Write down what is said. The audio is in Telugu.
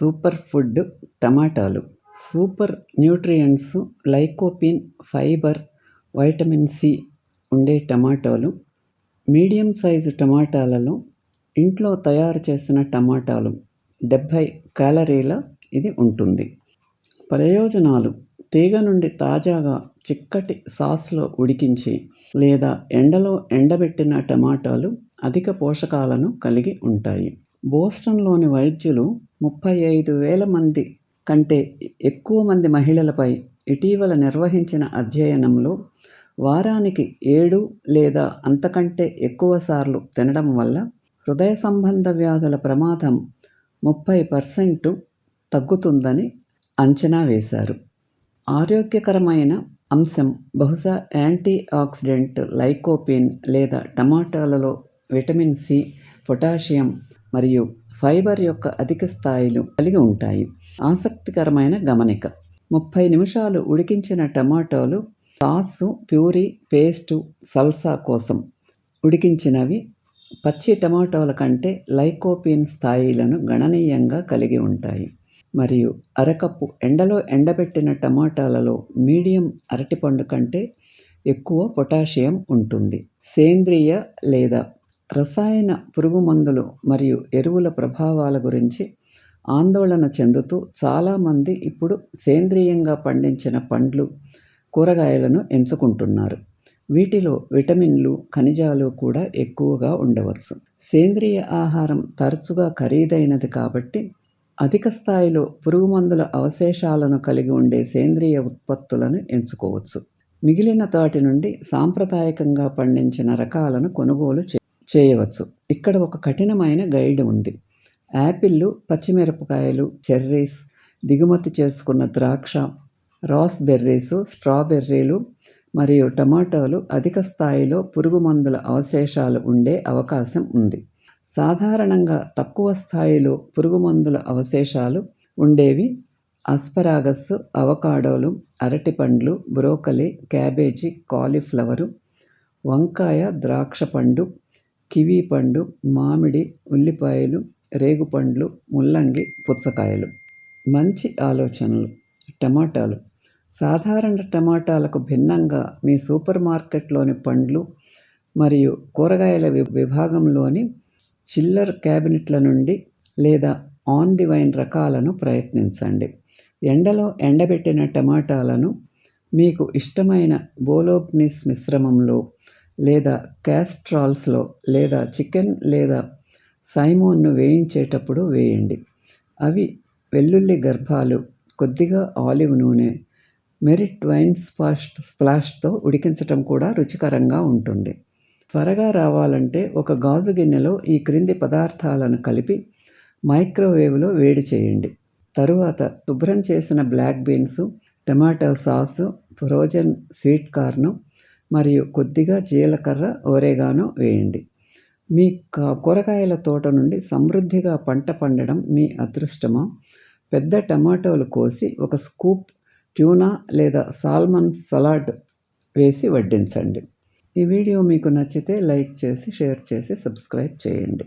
సూపర్ ఫుడ్ టమాటాలు. Super nutrients lycopene fibre vitamin C ఉండే టమాటాలు. మీడియం సైజు టమాటాలలో ఇంట్లో తయారు చేసిన టమాటాలు డెబ్భై క్యాలరీల ఇది ఉంటుంది. ప్రయోజనాలు తీగ నుండి తాజాగా చిక్కటి సాస్లో ఉడికించి లేదా ఎండలో ఎండబెట్టిన టమాటాలు అధిక పోషకాలను కలిగి ఉంటాయి. బోస్టన్లోని వైద్యులు ముప్పై ఐదు వేల మంది కంటే ఎక్కువ మంది మహిళలపై ఇటీవల నిర్వహించిన అధ్యయనంలో వారానికి ఏడు లేదా అంతకంటే ఎక్కువ సార్లు తినడం వల్ల హృదయ సంబంధ వ్యాధుల ప్రమాదం ముప్పై పర్సెంట్ తగ్గుతుందని అంచనా వేశారు. ఆరోగ్యకరమైన అంశం బహుశా యాంటీ ఆక్సిడెంట్ లైకోపిన్ లేదా టమాటాలలో విటమిన్ సి పొటాషియం మరియు ఫైబర్ యొక్క అధిక స్థాయిలు కలిగి ఉంటాయి. ఆసక్తికరమైన గమనిక. ముప్పై నిమిషాలు ఉడికించిన టమాటోలు సాసు ప్యూరీ పేస్టు సల్సా కోసం ఉడికించినవి. పచ్చి టమాటోల కంటే లైకోపిన్ స్థాయిలను గణనీయంగా కలిగి ఉంటాయి. మరియు అరకప్పు ఎండలో ఎండబెట్టిన టమాటాలలో మీడియం అరటిపండు కంటే ఎక్కువ పొటాషియం ఉంటుంది. సేంద్రియ లేదా రసాయన పురుగుమందులు మరియు ఎరువుల ప్రభావాల గురించి ఆందోళన చెందుతూ చాలామంది ఇప్పుడు సేంద్రీయంగా పండించిన పండ్లు కూరగాయలను ఎంచుకుంటున్నారు. వీటిలో విటమిన్లు ఖనిజాలు కూడా ఎక్కువగా ఉండవచ్చు. సేంద్రియ ఆహారం తరచుగా ఖరీదైనది కాబట్టి అధిక స్థాయిలో పురుగుమందుల అవశేషాలను కలిగి ఉండే సేంద్రియ ఉత్పత్తులను ఎంచుకోవచ్చు. మిగిలిన తాటి నుండి సాంప్రదాయకంగా పండించిన రకాలను కొనుగోలు చేయవచ్చు. ఇక్కడ ఒక కఠినమైన గైడ్ ఉంది. యాపిళ్ళు పచ్చిమిరపకాయలు చెర్రీస్ దిగుమతి చేసుకున్న ద్రాక్ష రాస్బెర్రీస్ స్ట్రాబెర్రీలు మరియు టమాటోలు అధిక స్థాయిలో పురుగుమందుల అవశేషాలు ఉండే అవకాశం ఉంది. సాధారణంగా తక్కువ స్థాయిలో పురుగుమందుల అవశేషాలు ఉండేవి అస్పరాగస్ అవకాడోలు అరటిపండ్లు బ్రోకలి క్యాబేజీ కాలీఫ్లవరు వంకాయ ద్రాక్ష పండు కివీ పండు మామిడి ఉల్లిపాయలు రేగుపండ్లు ముల్లంగి పుచ్చకాయలు. మంచి ఆలోచనలు. టమాటాలు. సాధారణ టమాటాలకు భిన్నంగా మీ సూపర్ మార్కెట్లోని పండ్లు మరియు కూరగాయల విభాగంలోని చిల్లర్ క్యాబినెట్ల నుండి లేదా ఆన్ ది వైన్ రకాలను ప్రయత్నించండి. ఎండలో ఎండబెట్టిన టమాటాలను మీకు ఇష్టమైన బోలోగ్నిస్ మిశ్రమంలో లేదా క్యాస్ట్రాల్స్లో లేదా చికెన్ లేదా సైమోన్ను వేయించేటప్పుడు వేయండి. అవి వెల్లుల్లి గర్భాలు కొద్దిగా ఆలివ్ నూనె మెరిట్ వైన్ స్పాస్ట్ స్ప్లాష్తో ఉడికించటం కూడా రుచికరంగా ఉంటుంది. త్వరగా రావాలంటే ఒక గాజు గిన్నెలో ఈ క్రింది పదార్థాలను కలిపి మైక్రోవేవ్లో వేడి చేయండి. తరువాత శుభ్రం చేసిన black beans tomato sauce frozen sweet corn మరియు కొద్దిగా జీలకర్ర ఒరేగానో వేయండి. మీ కూరగాయల తోట నుండి సమృద్ధిగా పంట పండడం మీ అదృష్టమా? పెద్ద టమాటోలు కోసి ఒక స్కూప్ ట్యూనా లేదా సాల్మన్ సలాడ్ వేసి వడ్డించండి. ఈ వీడియో మీకు నచ్చితే లైక్ చేసి షేర్ చేసి సబ్స్క్రైబ్ చేయండి.